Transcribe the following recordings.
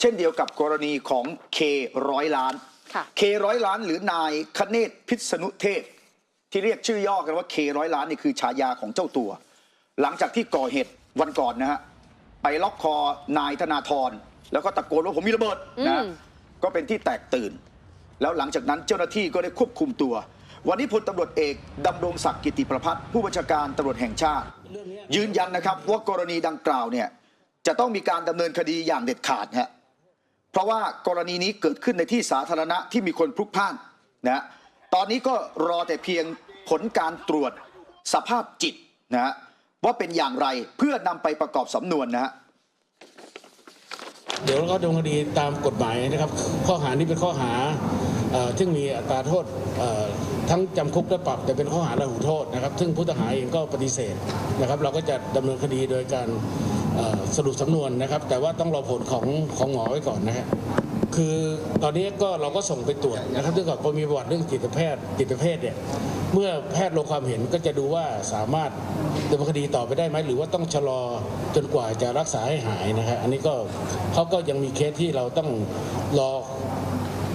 เช่นเดียวกับกรณีของเคร้อยล้านค่ะเคร้อยล้านหรือนายคเนศพิษณุเทพ ที่เรียกชื่อย่อกันว่าเคร้อยล้านนี่คือฉายาของเจ้าตัว หลังจากที่ก่อเหตุวันก่อนนะฮะไปล็อกคอนายธนาธรแล้วก็ตะโกนว่าผมมีระเบิดนะฮะอืมก็เป็นที่แตกตื่น แล้วหลังจากนั้นเจ้าหน้าที่ก็ได้ควบคุมตัว วันนี้พลตำรวจเอกดำรงศักดิ์กิติประพัฒน์ผู้บัญชาการตำรวจแห่งชาติ ยืนยันนะครับว่ากรณีดังกล่าวเนี่ยจะต้องมีการดำเนินคดีอย่างเด็ดขาดฮะ เพราะว่ากรณีนี้เกิดขึ้นในที่สาธารณะที่มีคนพลุกพล่านนะฮะตอนนี้ก็รอแต่เพียงผลการตรวจสภาพจิตนะฮะว่าเป็นอย่างไรเพื่อนำไปประกอบสำนวนนะฮะเดี๋ยวเราก็ดำเนินคดีตามกฎหมายนะครับ ข้อหานี้เป็นข้อหาอ่อซึ่งมีอัตราโทษทั้งจำคุกและปรับแต่เป็นข้อหาระหูโทษนะครับ ซึ่งผู้ต้องหาเองก็ปฏิเสธนะครับ เราก็จะดำเนินคดีโดยการ สรุปสำนวนนะครับ แต่ว่าต้องรอผลของของหมอไว้ก่อนนะครับคือตอนนี้ก็เราก็ส่งไปตรวจนะครับเนื่องจากพอมีประวัติเรื่องจิตแพทย์จิตเภทเนี่ยเมื่อแพทย์ลงความเห็นก็จะดูว่าสามารถดำเนินคดีต่อไปได้ไหมหรือว่าต้องชะลอจนกว่าจะรักษาให้หายนะครับอันนี้ก็เขาก็ยังมีเคสที่เราต้องรอ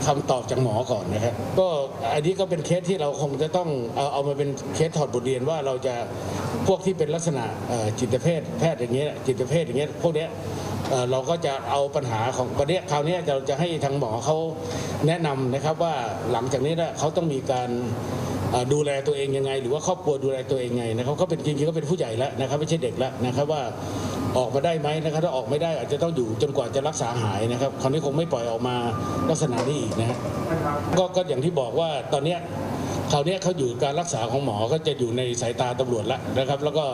คำตอบจากหมอก่อนนะครับก็อันนี้ก็เป็นเคสที่เราคงจะต้องเอาเอามาเป็นเคสถอดบทเรียนว่าเราจะพวกที่เป็นลักษณะจิตเภทแพทย์อย่างเงี้ยจิตเภทอย่างเงี้ยพวกเนี้ยเราก็จะเอาปัญหาของประเด็นคราวนี้เราจะให้ทางหมอเขาแนะนำนะครับว่าหลังจากนี้นะเขาต้องมีการดูแลตัวเองยังไง หรือว่าครอบครัวดูแลตัวเองไงนะครับเขาเป็นจริงๆก็เป็นผู้ใหญ่แล้วนะครับ ไม่ใช่เด็กแล้วนะครับว่า ออกมาได้ไหมนะครับถ้าออกไม่ได้อาจจะต้องอยู่จนกว่าจะรักษาหายนะครับคราวนี้คงไม่ปล่อยออกมาลักษณะนี้อีกนะฮะก็ก็อย่างที่บอกว่าตอนเนี้ยคราวนี้เขาอยู่การรักษาของหมอก็จะอยู่ในสายตาตำรวจแล้วนะครับ แล้วก็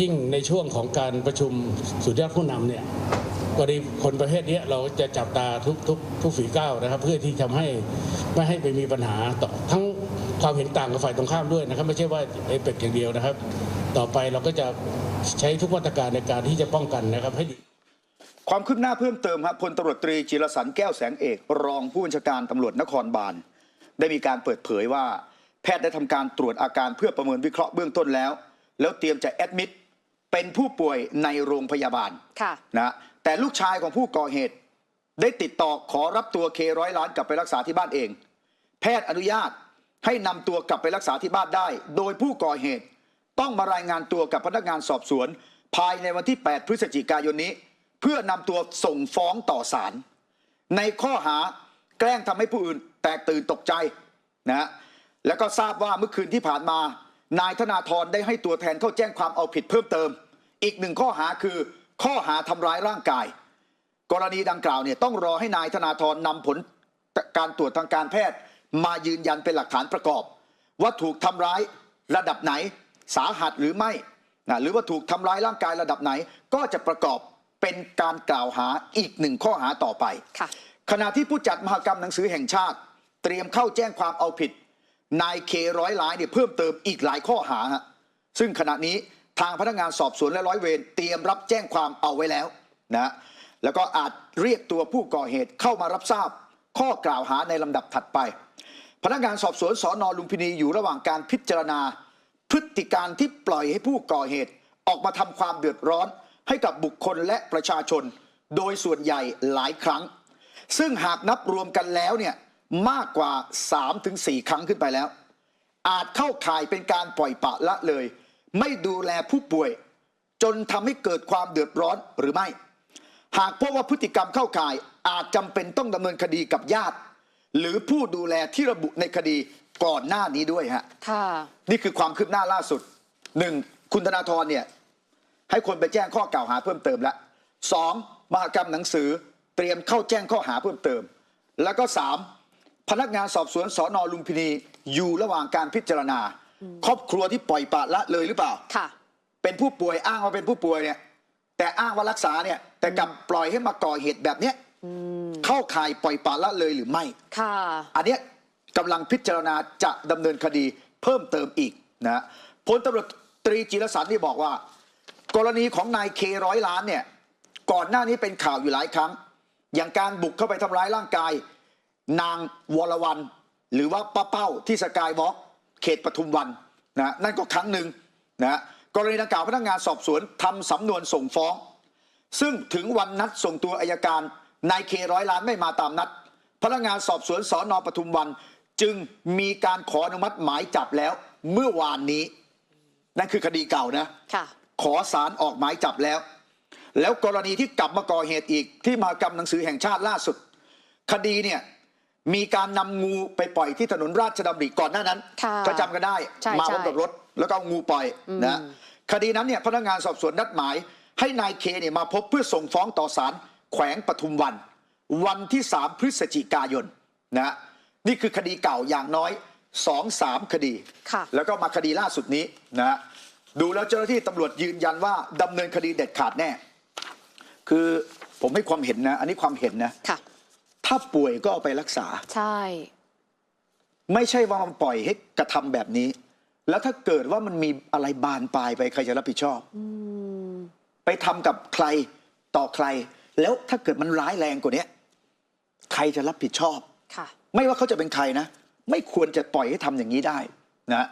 ยิ่งในช่วงของการประชุมสุดยอดผู้นำเนี่ยกรณีคนประเภทนี้เราจะจับตาทุกทุกทุกฝีก้าวนะครับ เพื่อที่ทำให้ไม่ให้ไปมีปัญหาต่อทั้งความเห็นต่างกับฝ่ายตรงข้ามด้วยนะครับ ไม่ใช่ว่าเอเป็กอย่างเดียวนะครับ ต่อไปเราก็จะ ใช้ทุกมาตรการในการที่จะป้องกันนะครับให้ดีความคืบหน้าเพิ่มเติมครับพลตำรวจตรีจิรสันแก้วแสงเอก รองผู้บัญชาการตำรวจนครบาล ได้มีการเปิดเผยว่า แพทย์ได้ทำการตรวจอาการเพื่อประเมินวิเคราะห์เบื้องต้นแล้ว แล้วเตรียมจะแอดมิดเป็นผู้ป่วยในโรงพยาบาลค่ะนะแต่ลูกชายของผู้ก่อเหตุ ได้ติดต่อขอรับตัวเคร้อยล้านกลับไปรักษาที่บ้านเอง แพทย์อนุญาตให้นำตัวกลับไปรักษาที่บ้านได้ โดยผู้ก่อเหตุ ต้องมารายงานตัวกับพนักงานสอบสวน ภายในวันที่ 8 พฤศจิกายนนี้ เพื่อนำตัวส่งฟ้องต่อศาลในข้อหาแกล้งทำให้ผู้อื่นแตกตื่นตกใจนะฮะแล้วก็ทราบว่าเมื่อคืนที่ผ่านมา นายธนาธรได้ให้ตัวแทนเข้าแจ้งความเอาผิดเพิ่มเติม อีกหนึ่งข้อหาคือข้อหาทำร้ายร่างกาย กรณีดังกล่าวเนี่ยต้องรอให้นายธนาธรนำผลการตรวจทางการแพทย์ มายืนยันเป็นหลักฐานประกอบ ว่าถูกทำร้ายระดับไหน สาหัสหรือไม่นะหรือว่าถูกทำร้ายร่างกายระดับไหน ก็จะประกอบเป็นการกล่าวหาอีกหนึ่งข้อหาต่อไปค่ะขณะที่ผู้จัดมหกรรมหนังสือแห่งชาติ เตรียมเข้าแจ้งความเอาผิดนายเคร้อยล้านเนี่ยเพิ่มเติมอีกหลายข้อหาฮะซึ่งขณะนี้ทางพนักงานสอบสวนและร้อยเวรเตรียมรับแจ้งความเอาไว้แล้วนะแล้วก็อาจเรียกตัวผู้ก่อเหตุเข้ามารับทราบ ข้อกล่าวหาในลำดับถัดไป พนักงานสอบสวนสอนอลุมพินีอยู่ระหว่างการพิจารณา พฤติการที่ปล่อยให้ผู้ก่อเหตุ ออกมาทำความเดือดร้อน ให้กับบุคคลและประชาชน โดยส่วนใหญ่หลายครั้ง ซึ่งหากนับรวมกันแล้วเนี่ยมากกว่า 3-4 ครั้งขึ้นไปแล้ว อาจเข้าข่ายเป็นการปล่อยปะละเลย ไม่ดูแลผู้ป่วย จนทำให้เกิดความเดือดร้อนหรือไม่ หากพบว่าพฤติกรรมเข้าข่ายอาจจำเป็นต้องดำเนินคดีกับญาติ หรือผู้ดูแลที่ระบุในคดี ก่อนหน้านี้ด้วยฮะค่ะนี่คือความคืบหน้าล่าสุดหนึ่งคุณธนาธรเนี่ยให้คนไปแจ้งข้อกล่าวหาเพิ่มเติมแล้วสองมหกรรมหนังสือเตรียมเข้าแจ้งข้อหาเพิ่มเติม แล้วก็สามพนักงานสอบสวนสอนอลุมพินีอยู่ระหว่างการพิจารณา ครอบครัวที่ปล่อยปละละเลยหรือเปล่าค่ะ เป็นผู้ป่วยอ้างว่าเป็นผู้ป่วยเนี่ย แต่อ้างว่ารักษาเนี่ย แต่กลับปล่อยให้มาก่อเหตุแบบเนี้ยเข้าข่ายปล่อยปละละเลยหรือไม่ค่ะ อันเนี้ย กำลังพิจารณาจะดำเนินคดีเพิ่มเติมอีกนะพลตำรวจตรีจิรสันนี่บอกว่า กรณีของนายเคร้อยล้านเนี่ยก่อนหน้านี้เป็นข่าวอยู่หลายครั้ง อย่างการบุกเข้าไปทำร้ายร่างกาย นางวรวรรณหรือว่าป้าเป้าที่สกายวอล์กเขตปทุมวันนะนั่นก็ครั้งหนึ่งนะกรณีดังกล่าวพนักงานสอบสวนทำสำนวนส่งฟ้อง ซึ่งถึงวันนัดส่งตัวอายการนายเคร้อยล้านไม่มาตามนัด พนักงานสอบสวนสอนอปทุมวัน จึงมีการขออนุมัติหมายจับแล้วเมื่อวานนี้ นั่นคือคดีเก่านะค่ะขอสารออกหมายจับแล้ว แล้วกรณีที่กลับมาก่อเหตุอีกที่มหากรรมหนังสือแห่งชาติล่าสุด คดีเนี่ยมีการนำงูไปปล่อยที่ถนนราชดำริก่อนหน้านั้นค่ะก็จำกันได้ใช่มาพร้อมใช่กับรถแล้วก็เอางูปล่อยนะคดีนั้นเนี่ยพนักงานสอบสวนนัดหมาย ให้นายเคเนี่ยมาพบเพื่อส่งฟ้องต่อศาลแขวงปทุมวัน วันที่ 3 พฤศจิกายนนะ นี่คือคดีเก่าอย่างน้อยสองสามคดีค่ะแล้วก็มาคดีล่าสุดนี้นะฮะดูแล้วเจ้าหน้าที่ตำรวจยืนยันว่าดำเนินคดีเด็ดขาดแน่ คือผมให้ความเห็นนะ อันนี้ความเห็นนะค่ะถ้าป่วยก็เอาไปรักษา ใช่ ไม่ใช่ว่ามันปล่อยให้กระทำแบบนี้ แล้วถ้าเกิดว่ามันมีอะไรบานปลายไปใครจะรับผิดชอบไปทำกับใครต่อใคร แล้วถ้าเกิดมันร้ายแรงกว่านี้ใครจะรับผิดชอบค่ะ ไม่ว่าเขาจะเป็นใครนะไม่ควรจะปล่อยให้ทำอย่างนี้ได้นะ